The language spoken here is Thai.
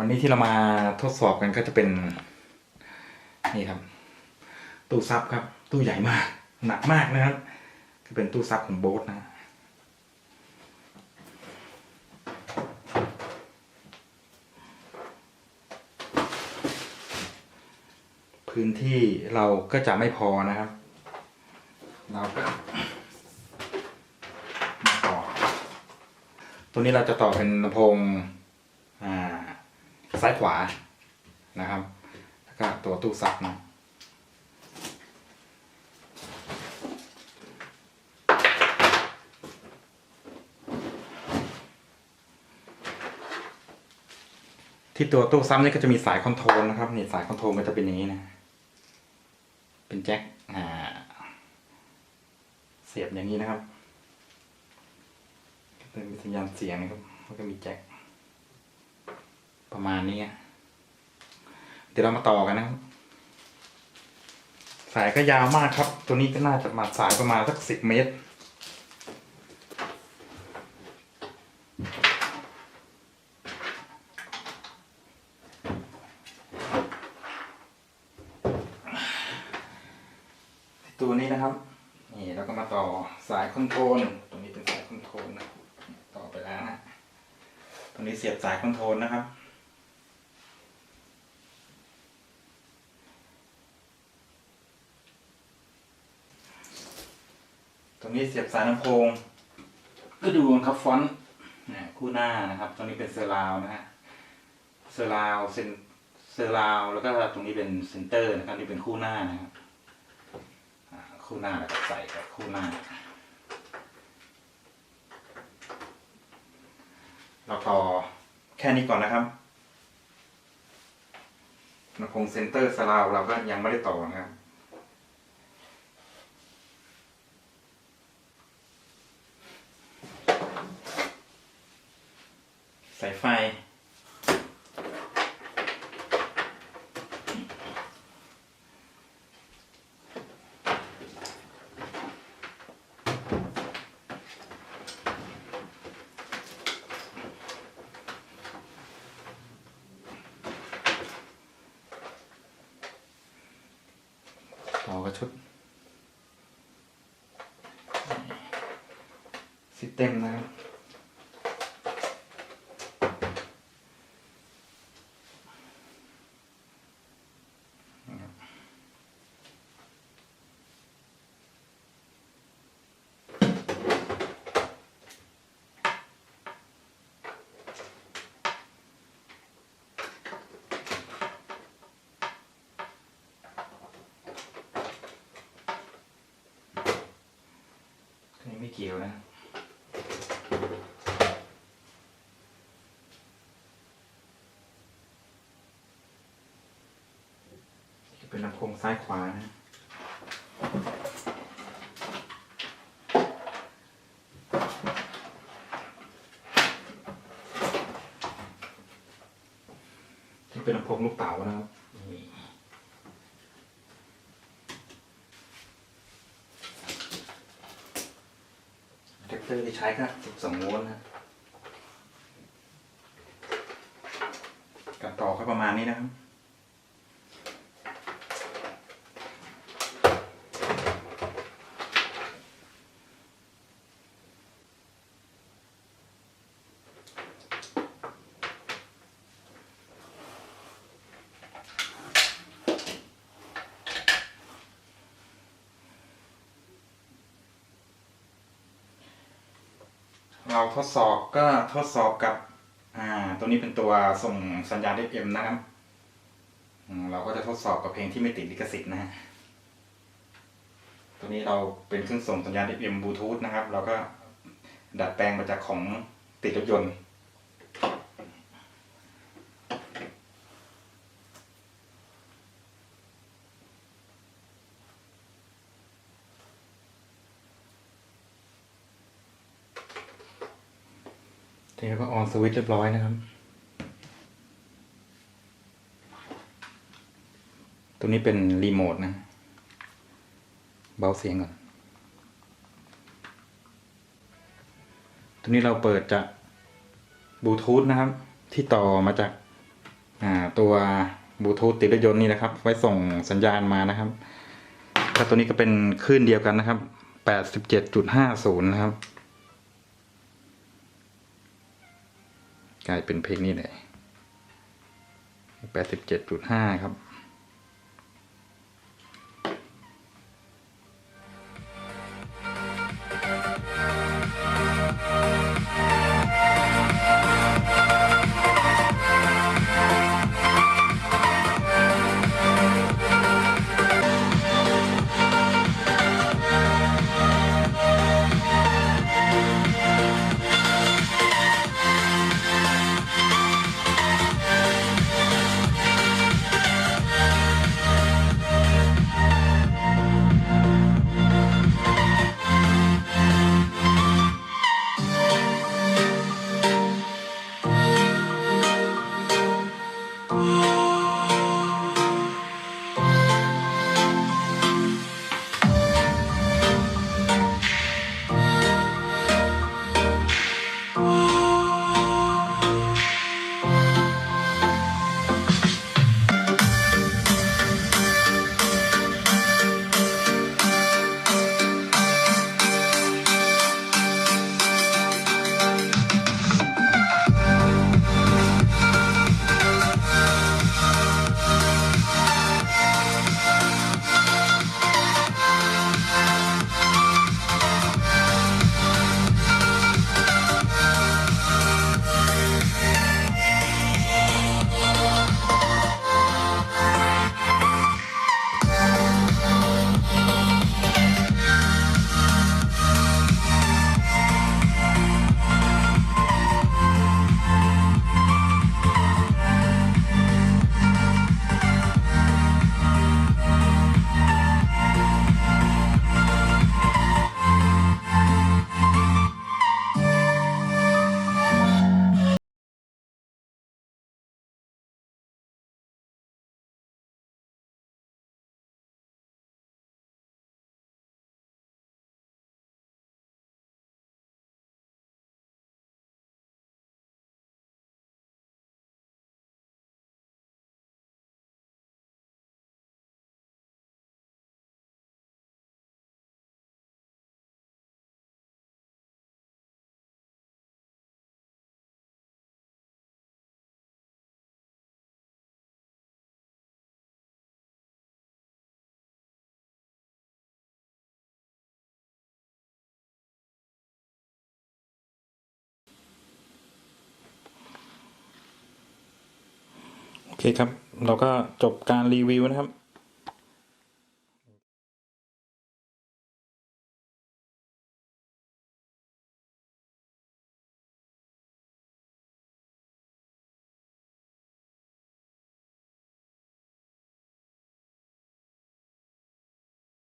วันนี้ที่เรามาทดสอบกันก็จะเป็น นี่ครับ ตู้ซับครับ ตู้ใหญ่มาก หนักมากนะครับ ก็เป็นตู้ซับของโบ๊ทนะ พื้นที่เราก็จะไม่พอนะครับ เราก็ต่อตัวนี้เราจะต่อเป็นลำโพง ซ้ายขวานะครับ แล้วก็ตัวตู้ซับนะที่ตัวตู้ซับนี่ก็จะมีสายคอนโทรลนะครับนี่สายคอนโทรลก็จะเป็นอย่างนี้นะ เป็นแจ็คเสียบอย่างนี้นะครับก็จะมีสัญญาณเสียงนะครับแล้วก็มีแจ็ค ประมาณนี้เดี๋ยวเรามาต่อกันนะครับ สายก็ยาวมากครับ ตัวนี้ก็น่าจะมาสายประมาณสักสิบเมตร ตัวนี้นะครับ นี่เราก็มาต่อสายคอนโทรลตรงนี้เป็นสายคอนโทรลนะต่อไปแล้วนะตรงนี้เสียบสายคอนโทรลนะครับ ตรง นี้เสียบสายลำโพงก็ดูครับฟอนต์คู่หน้านะครับตรงนี้เป็นเซอร์ราวนะฮะเซอร์ราวเซนเซอร์ราวแล้วก็ตรงนี้เป็นเซนเตอร์นะครับนี่เป็นคู่หน้านะครับคู่หน้าแล้วก็ใส่กับคู่หน้าเราต่อแค่นี้ก่อนนะครับลำโพงเซนเตอร์สลาวเราก็ยังไม่ได้ต่อนะครับ สายไฟ ต่อกระชุดซิสเต็มนะครับ ไม่เกี่ยวนะเป็นลำโพงซ้ายขวานะที่เป็นลำโพงลูกเต๋านะครับ นี่แท็กเตอร์ที่ใช้ก็12โวลต์นะการต่อก็ประมาณนี้นะครับ เราทดสอบก็ทดสอบกับ อ่า ตัวนี้เป็นตัวส่งสัญญาณ FM นะครับเราก็จะทดสอบกับเพลงที่ไม่ติดลิขสิทธิ์นะฮะ ตัวนี้เราเป็นเครื่องส่งสัญญาณ FM บลูทูธนะครับ เราก็ดัดแปลงมาจากของติดรถยนต์ ทีนี้ก็ออนสวิตช์เรียบร้อยนะครับตัวนี้เป็นรีโมทนะ เบาเสียงก่อนตัวนี้เราเปิดจากบลูทูธนะครับ ที่ต่อมาจากตัวบลูทูธติดรถยนต์นี่นะครับ ไว้ส่งสัญญาณมานะครับแล้วตัวนี้ก็เป็นคลื่นเดียวกันนะครับ 87.50 นะครับ กลายเป็นเพลงนี้เลย87.5ครับ โอเคครับ เราก็จบการรีวิวนะครับ